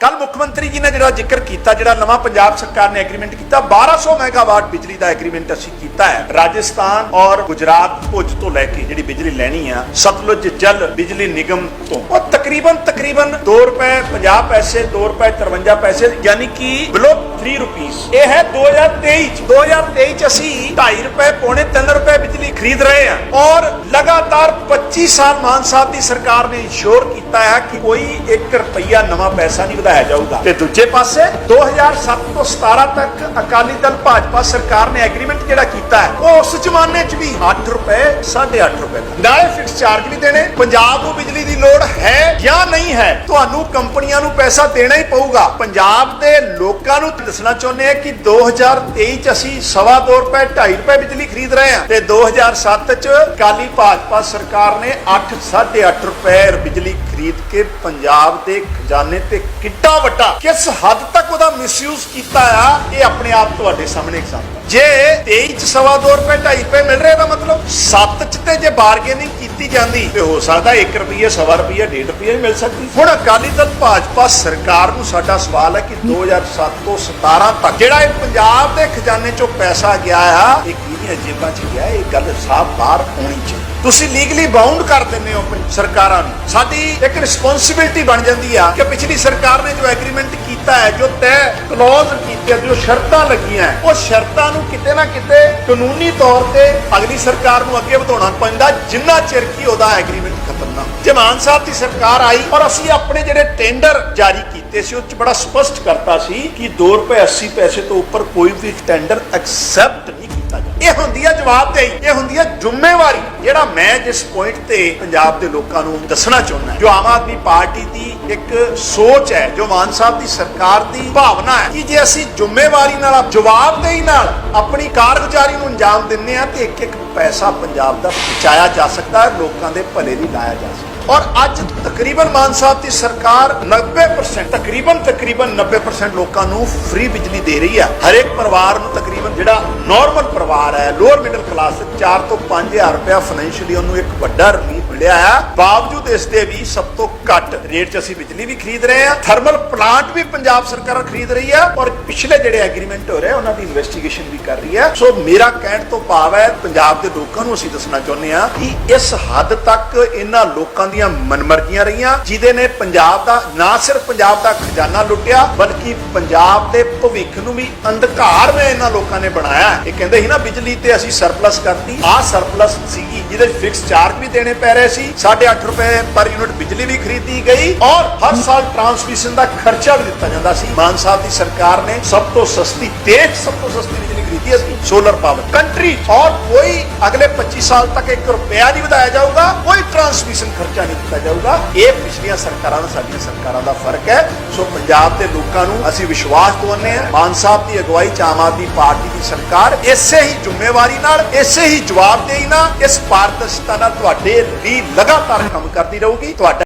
ਕੱਲ ਮੁੱਖ ਮੰਤਰੀ ਜੀ ਨੇ ਜਿਹੜਾ ਜ਼ਿਕਰ ਕੀਤਾ, ਜਿਹੜਾ ਨਵਾਂ ਪੰਜਾਬ ਸਰਕਾਰ ਨੇ ਐਗਰੀਮੈਂਟ ਕੀਤਾ 1200 ਮੈਗਾਵਾਟ ਬਿਜਲੀ ਦਾ ਐਗਰੀਮੈਂਟ ਅਸੀਂ ਕੀਤਾ ਹੈ। ਰਾਜਸਥਾਨ ਔਰ ਗੁਜਰਾਤ ਭੁਜ ਤੋਂ ਲੈ ਕੇ ਜਿਹੜੀ ਬਿਜਲੀ ਲੈਣੀ ਆ, ਸਤਲੁਜ ਜਲ ਬਿਜਲੀ ਨਿਗਮ ਤੋਂ। ਉਹ ਤਕਰੀਬਨ ਤਕਰੀਬਨ 2 ਰੁਪਏ 50 ਪੈਸੇ 2 ਰੁਪਏ 53 ਪੈਸੇ, ਯਾਨੀ ਕਿ ਬਿਲੋ 3 ਰੁਪੀਸ ਇਹ ਹੈ 2023 ਚ। 2023 ਚ ਅਸੀਂ 2.5 ਰੁਪਏ ਪੌਣੇ 3 ਰੁਪਏ ਬਿਜਲੀ ਖਰੀਦ ਰਹੇ ਹਾਂ। ਔਰ ਲਗਾਤਾਰ 25 ਸਾਲ ਮਾਨ ਸਾਹਿਬ ਦੀ ਸਰਕਾਰ ਨੇ ਇੰਸ਼ੋਰ ਕੀਤਾ ਹੈ ਕਿ ਕੋਈ 1 ਰੁਪਈਆ ਨਵਾਂ ਪੈਸਾ ਨਹੀਂ ਵਧਾਇਆ ਜਾਊਗਾ। ਤੇ ਦੂਜੇ ਪਾਸੇ 2007 ਤੋਂ 17 ਤੱਕ ਅਕਾਲੀ ਦਲ ਭਾਜਪਾ ਸਰਕਾਰ ਨੇ ਐਗਰੀਮੈਂਟ ਜਿਹੜਾ ਕੀਤਾ ਹੈ, ਉਹ ਉਸ ਜ਼ਮਾਨੇ 'ਚ ਵੀ 8 ਰੁਪਏ 8.5 ਰੁਪਏ ਨਾਲੇ ਫਿਕਸ ਚਾਰਜ ਵੀ ਦੇਣੇ, ਪੰਜਾਬ ਨੂੰ ਬਿਜਲੀ ਦੀ ਲੋੜ ਹੈ ਜਾਂ ਨਹੀਂ ਹੈ, ਤੁਹਾਨੂੰ ਕੰਪਨੀਆਂ ਨੂੰ ਪੈਸਾ ਦੇਣਾ ਹੀ ਪਊਗਾ। ਪੰਜਾਬ ਦੇ ਲੋਕਾਂ ਨੂੰ ਦੱਸਣਾ ਚਾਹੁੰਦੇ ਆ ਕਿ 2023 ਚ ਅਸੀਂ ਸਵਾ ਦੋ ਰੁਪਏ 2.5 ਰੁਪਏ ਬਿਜਲੀ ਖਰੀਦ ਰਹੇ ਹਾਂ ਤੇ 2007 ਚ ਅਕਾਲੀ ਭਾਜਪਾ ਸਰਕਾਰ ਨੇ 8 8.5 ਰੁਪਏ ਬਿਜਲੀ ਖਰੀਦ ਕੇ ਪੰਜਾਬ ਦੇ ਖਜ਼ਾਨੇ ਤੇ ਕਿੱਡਾ ਵੱਡਾ। ਕਿਸ ਹੱਦ ਤੱਕ ਉਹਦਾ ਮਿਸਯੂਜ਼ ਕੀਤਾ ਆ, ਇਹ ਆਪਣੇ ਆਪ ਤੁਹਾਡੇ ਸਾਹਮਣੇ ਐਗਜ਼ਾਮਪਲ ਜੇ 23 ਚ ਸਵਾ ਦੋ ਰੁਪਏ 2.5 ਰੁਪਏ ਮਿਲ ਰਹੇ ਦਾ ਮਤਲਬ 7 ਚ ਤੇ ਜੇ ਬਾਰਗੇਨਿੰਗ ਕੀਤੀ ਜਾਂਦੀ, ਤੇ ਹੋ ਸਕਦਾ 1 ਰੁਪਏ ਸਵਾ ਰੁਪਏ 1.5 ਰੁਪਏ ਵੀ ਮਿਲ ਸਕਦੀ। ਹੁਣ ਅਕਾਲੀ ਦਲ ਭਾਜਪਾ ਸਰਕਾਰ ਨੂੰ ਸਾਡਾ ਸਵਾਲ ਹੈ ਕਿ 2007 ਤੋਂ 17 ਤੱਕ। ਜਿਹੜਾ ਇਹ ਪੰਜਾਬ ਦੇ ਖਜ਼ਾਨੇ ਚੋਂ ਪੈਸਾ ਗਿਆ ਆ, ਇਹ ਕਿਹਦੀਆਂ ਜੇਬਾਂ 'ਚ ਗਿਆ? ਇਹ ਗੱਲ ਸਾਫ਼ ਬਾਹਰ ਆਉਣੀ ਚਾਹੀਦੀ। ਤੁਸੀਂ ਲੀਗਲੀ ਬਾਉਂਡ ਕਰ ਦਿੰਦੇ ਹੋ ਸਰਕਾਰਾਂ ਨੂੰ। ਸਾਡੀ ਇੱਕ ਰਿਸਪੌਂਸਿਬਿਲਟੀ ਬਣ ਜਾਂਦੀ ਆ ਕਿ ਪਿਛਲੀ ਸਰਕਾਰ ਨੇ ਜੋ ਐਗਰੀਮੈਂਟ ਕੀਤਾ ਹੈ, ਜੋ ਤੈਅ ਕਲੌਜ਼ ਕੀਤੇ ਜੋ ਸ਼ਰਤਾਂ ਲੱਗੀਆਂ ਉਹ ਸ਼ਰਤਾਂ ਨੂੰ ਕਿਤੇ ਨਾ ਕਿਤੇ ਕਾਨੂੰਨੀ ਤੌਰ ਤੇ ਅਗਲੀ ਸਰਕਾਰ ਨੂੰ ਅੱਗੇ ਵਧਾਉਣਾ ਪੈਂਦਾ, ਜਿੰਨਾ ਚਿਰ ਕਿ ਉਹਦਾ ਐਗਰੀਮੈਂਟ ਖਤਮ ਨਾ ਹੋਵੇ। ਮਾਨ ਸਾਹਿਬ ਦੀ ਸਰਕਾਰ ਆਈ ਔਰ ਅਸੀਂ ਆਪਣੇ ਜਿਹੜੇ ਟੈਂਡਰ ਜਾਰੀ ਕੀਤੇ ਸੀ, ਉਹ ਚ ਬੜਾ ਸਪਸ਼ਟ ਕਰਤਾ ਸੀ ਕਿ 2 ਰੁਪਏ 80 ਪੈਸੇ ਤੋਂ ਉੱਪਰ ਕੋਈ ਵੀ ਟੈਂਡਰ ਐਕਸੈਪਟ ਨਹੀਂ ਕੀਤਾ ਜਾਂਦਾ ਇਹ ਹੁੰਦੀ ਹੈ ਜਵਾਬਦੇਹੀ, ਇਹ ਹੁੰਦੀ ਹੈ ਜ਼ਿੰਮੇਵਾਰੀ, ਜਿਹੜਾ ਮੈਂ ਜਿਸ ਪੁਆਇੰਟ ਤੇ ਪੰਜਾਬ ਦੇ ਲੋਕਾਂ ਨੂੰ ਦੱਸਣਾ ਚਾਹੁੰਦਾ ਜੋ ਆਮ ਆਦਮੀ ਪਾਰਟੀ ਦੀ ਇੱਕ ਸੋਚ ਹੈ, ਜੋ ਮਾਨ ਸਾਹਿਬ ਦੀ ਸਰਕਾਰ ਦੀ ਭਾਵਨਾ ਹੈ ਕਿ ਜੇ ਅਸੀਂ ਜ਼ਿੰਮੇਵਾਰੀ ਨਾਲ, ਜਵਾਬਦੇਹੀ ਨਾਲ ਆਪਣੀ ਕਾਰਗੁਜ਼ਾਰੀ ਨੂੰ ਅੰਜਾਮ ਦਿੰਨੇ ਆ ਤੇ ਇੱਕ ਇੱਕ ਪੈਸਾ ਪੰਜਾਬ ਦਾ ਬਚਾਇਆ ਜਾ ਸਕਦਾ ਹੈ, ਲੋਕਾਂ ਦੇ ਭਲੇ ਲਈ ਲਾਇਆ ਜਾ ਸਕਦਾ ਔਰ ਅੱਜ ਤਕਰੀਬਨ ਮਾਨ ਸਾਹਿਬ ਦੀ ਸਰਕਾਰ 90% ਤਕਰੀਬਨ ਤਕਰੀਬਨ 90% ਲੋਕਾਂ ਨੂੰ ਫ੍ਰੀ ਬਿਜਲੀ ਦੇ ਰਹੀ ਹੈ ਹਰੇਕ ਪਰਿਵਾਰ ਨੂੰ ਤਕਰੀਬਨ ਜਿਹੜਾ ਨਾਰਮਲ ਪਰਿਵਾਰ ਹੈ ਲੋਅਰ ਮਿਡਲ ਕਲਾਸ 4 ਤੋਂ 5000 ਰੁਪਇਆ ਫਾਈਨੈਂਸ਼ੀਅਲੀ ਉਹਨੂੰ ਇੱਕ ਵੱਡਾ ਰਿਲੀਫ ਮਿਲਿਆ ਹੈ ਬਾਵਜੂਦ ਇਸ ਦੇ ਵੀ ਸਭ ਤੋਂ ਘੱਟ ਰੇਟ 'ਚ ਅਸੀਂ ਬਿਜਲੀ ਵੀ ਖਰੀਦ ਰਹੇ ਹਾਂ ਥਰਮਲ ਪਲਾਂਟ ਵੀ ਪੰਜਾਬ ਸਰਕਾਰ ਖਰੀਦ ਰਹੀ ਹੈ ਔਰ ਪਿਛਲੇ ਜਿਹੜੇ ਐਗਰੀਮੈਂਟ ਹੋ ਰਹੇ ਉਹਨਾਂ ਦੀ ਇਨਵੈਸਟੀਗੇਸ਼ਨ ਵੀ ਕਰ ਰਹੀ ਹੈ ਸੋ ਮੇਰਾ ਕਹਿਣ ਤੋਂ ਭਾਵ ਹੈ, ਪੰਜਾਬ ਦੇ ਲੋਕਾਂ ਨੂੰ ਅਸੀਂ ਦੱਸਣਾ ਚਾਹੁੰਦੇ ਹਾਂ ਕਿ ਇਸ ਹੱਦ ਤੱਕ ਇਹਨਾਂ ਲੋਕਾਂ ਦੀ ਦੀਆਂ ਮਨਮਰਜ਼ੀਆਂ ਰਹੀਆਂ ਜਿਦੇ ਨੇ ਪੰਜਾਬ ਦਾ, ਨਾ ਸਿਰਫ ਪੰਜਾਬ ਦਾ ਖਜ਼ਾਨਾ ਲੁੱਟਿਆ, ਬਲਕਿ ਪੰਜਾਬ ਦੇ ਭਵਿੱਖ ਨੂੰ ਵੀ ਅੰਧਕਾਰ ਵਿੱਚ ਇਹਨਾਂ ਲੋਕਾਂ ਨੇ ਬਣਾਇਆ ਇਹ ਕਹਿੰਦੇ ਸੀ ਨਾ, ਬਿਜਲੀ ਤੇ ਅਸੀਂ ਸਰਪਲਸ ਕਰਤੀ। ਆਹ ਸਰਪਲਸ ਸੀਗੀ, ਜਿਹਦੇ ਫਿਕਸ ਚਾਰਜ ਵੀ ਦੇਣੇ ਪੈ ਰਹੇ ਸੀ। 8.5 ਰੁਪਏ ਪਰ ਯੂਨਿਟ ਬਿਜਲੀ ਵੀ ਖਰੀਦੀ ਗਈ ਔਰ ਹਰ ਸਾਲ ਟਰਾਂਸਮਿਸ਼ਨ ਦਾ ਖਰਚਾ ਵੀ ਦਿੱਤਾ ਜਾਂਦਾ ਸੀ। ਮਾਨ ਸਾਹਿਬ ਦੀ ਸਰਕਾਰ ਨੇ ਸਭ ਤੋਂ ਸਸਤੀ ਦੇਸ਼ ਸਭ ਤੋਂ ਸਸਤੀ ਬਿਜਲੀ ਖਰੀਦੀ ਅਸੀਂ ਸੋਲਰ ਪਾਵਰ ਕੰਟਰੀ ਔਰ ਕੋਈ 25 ਸਾਲ ਤੱਕ 1 ਰੁਪਿਆ ਨਹੀਂ ਵਧਾਇਆ ਜਾਊਗਾ, ਕੋਈ ਟਰਾਂਸਮਿਸ਼ਨ ਖਰਚਾ ਨਹੀਂ ਦਿੱਤਾ ਜਾਊਗਾ। ਇਹ ਪਿਛਲੀਆਂ ਸਰਕਾਰਾਂ ਦਾ, ਸਾਡੀਆਂ ਸਰਕਾਰਾਂ ਦਾ ਫ਼ਰਕ ਹੈ। ਸੋ ਪੰਜਾਬ ਦੇ ਲੋਕਾਂ ਨੂੰ ਅਸੀਂ ਵਿਸ਼ਵਾਸ ਦਵਾਉਂਦੇ ਹਾਂ। ਮਾਨ ਸਾਹਿਬ ਦੀ ਅਗਵਾਈ ਚ ਆਮ ਆਦਮੀ ਪਾਰਟੀ ਦੀ ਸਰਕਾਰ ਇਸੇ ਹੀ ਜ਼ਿੰਮੇਵਾਰੀ ਨਾਲ, ਇਸੇ ਹੀ ਜਵਾਬਦੇਹੀ ਨਾਲ, ਇਸ ਪਾਰਦਰਸ਼ਤਾ ਨਾਲ ਤੁਹਾਡੇ ਲਈ ਲਗਾਤਾਰ ਕੰਮ ਕਰਦੀ ਰਹੂਗੀ। ਤੁਹਾਡਾ